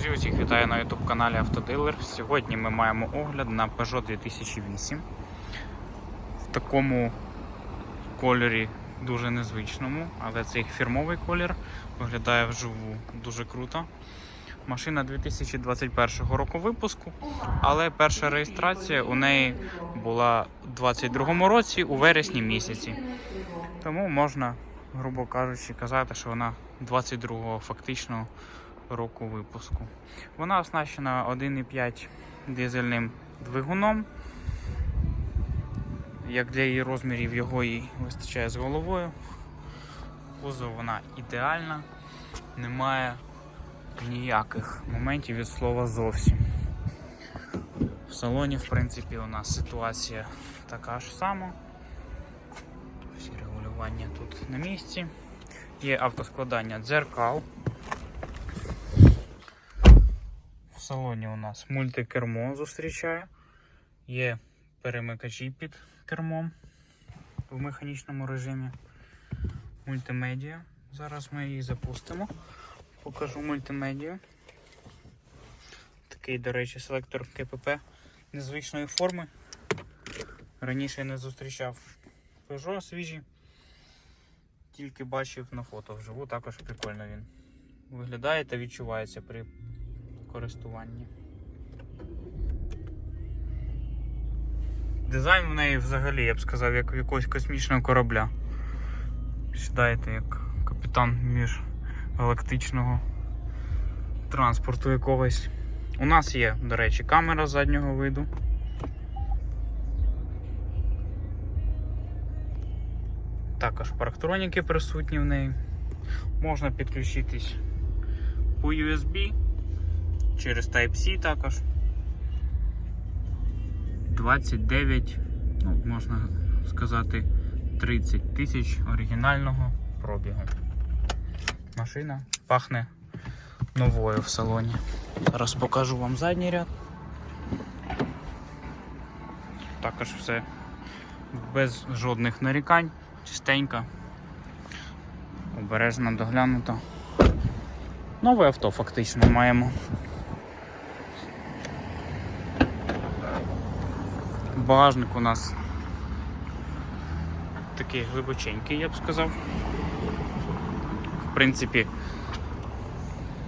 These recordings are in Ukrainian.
Друзі, усіх вітаю на YouTube каналі Автодилер. Сьогодні ми маємо огляд на Peugeot 2008 в такому кольорі дуже незвичному, але це фірмовий колір. Виглядає вживу дуже круто. Машина 2021 року випуску, але перша реєстрація у неї була у 2022 році у вересні місяці. Тому можна, грубо кажучи, казати, що вона 22-го фактично року випуску. Вона оснащена 1,5 дизельним двигуном. Як для її розмірів його і вистачає з головою. Кузов вона ідеальна, немає ніяких моментів від слова зовсім. В салоні, в принципі, у нас ситуація така ж сама. Всі регулювання тут на місці. Є автоскладання дзеркал. В салоні у нас мультикермо зустрічає. Є перемикачі під кермом в механічному режимі. Мультимедіа. Зараз ми її запустимо. Покажу мультимедію. Такий, до речі, селектор КПП незвичної форми. Раніше не зустрічав Peugeot свіжі. Тільки бачив на фото вживу, також прикольно він виглядає та відчувається при користуванні. Дизайн в неї взагалі, я б сказав, як в якогось космічного корабля. Сідаєте як капітан міжгалактичного транспорту якогось. У нас є, до речі, камера заднього виду. Також парктроніки присутні в неї. Можна підключитись по USB через Type-C також. 29, ну, можна сказати, 30 тисяч оригінального пробігу. Машина пахне новою в салоні. Зараз покажу вам задній ряд. Також все без жодних нарікань, чистенько, обережно доглянуто. Нове авто фактично маємо. Багажник у нас такий глибоченький, я б сказав. В принципі,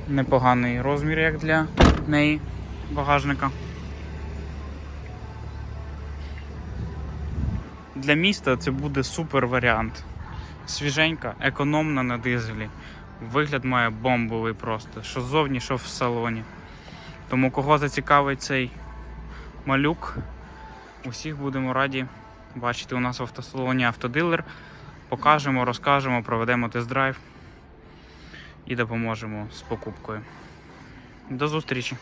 непоганий розмір, як для неї багажника. Для міста це буде супер варіант. Свіженька, економна на дизелі. Вигляд має бомбовий просто, що ззовні, що в салоні. Тому кого зацікавить цей малюк, усіх будемо раді бачити у нас в автосалоні автодилер. Покажемо, розкажемо, проведемо тест-драйв і допоможемо з покупкою. До зустрічі!